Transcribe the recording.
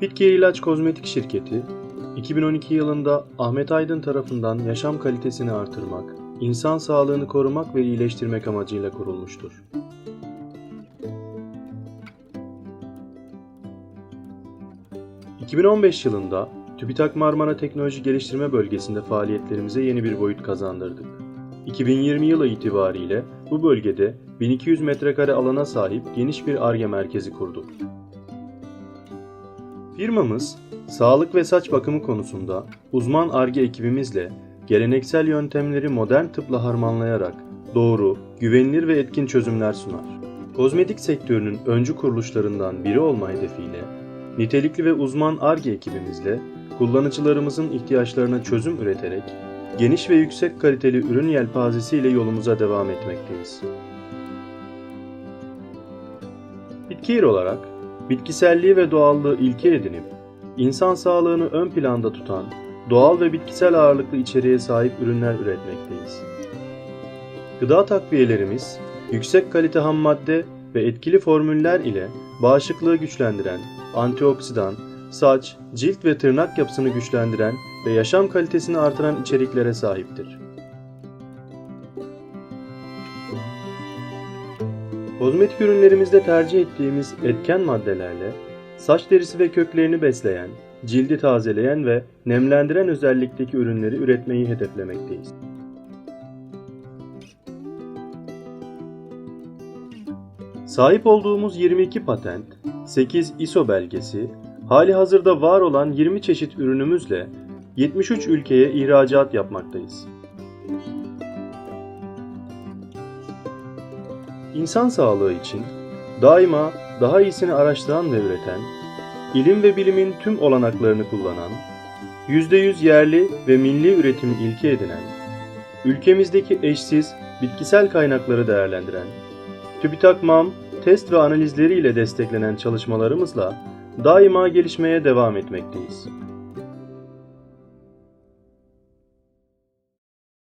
Bitki İlaç Kozmetik Şirketi, 2012 yılında Ahmet Aydın tarafından yaşam kalitesini artırmak, insan sağlığını korumak ve iyileştirmek amacıyla kurulmuştur. ...2015 yılında TÜBİTAK Marmara Teknoloji Geliştirme Bölgesi'nde faaliyetlerimize yeni bir boyut kazandırdık. 2020 yılı itibariyle bu bölgede 1200 metrekare alana sahip geniş bir ARGE merkezi kurduk. Firmamız, sağlık ve saç bakımı konusunda uzman ARGE ekibimizle geleneksel yöntemleri modern tıpla harmanlayarak doğru, güvenilir ve etkin çözümler sunar. Kozmetik sektörünün öncü kuruluşlarından biri olma hedefiyle nitelikli ve uzman ARGE ekibimizle kullanıcılarımızın ihtiyaçlarına çözüm üreterek geniş ve yüksek kaliteli ürün yelpazesiyle yolumuza devam etmekteyiz. Bitkiir olarak bitkiselliği ve doğallığı ilke edinip insan sağlığını ön planda tutan doğal ve bitkisel ağırlıklı içeriğe sahip ürünler üretmekteyiz. Gıda takviyelerimiz yüksek kalite ham madde ve etkili formüller ile bağışıklığı güçlendiren, antioksidan, saç, cilt ve tırnak yapısını güçlendiren ve yaşam kalitesini artıran içeriklere sahiptir. Kozmetik ürünlerimizde tercih ettiğimiz etken maddelerle saç derisi ve köklerini besleyen, cildi tazeleyen ve nemlendiren özellikteki ürünleri üretmeyi hedeflemekteyiz. Sahip olduğumuz 22 patent, 8 ISO belgesi, hali hazırda var olan 20 çeşit ürünümüzle 73 ülkeye ihracat yapmaktayız. İnsan sağlığı için daima daha iyisini araştıran ve üreten, ilim ve bilimin tüm olanaklarını kullanan, %100 yerli ve milli üretimi ilke edinen, ülkemizdeki eşsiz bitkisel kaynakları değerlendiren, TÜBİTAK MAM test ve analizleriyle desteklenen çalışmalarımızla daima gelişmeye devam etmekteyiz.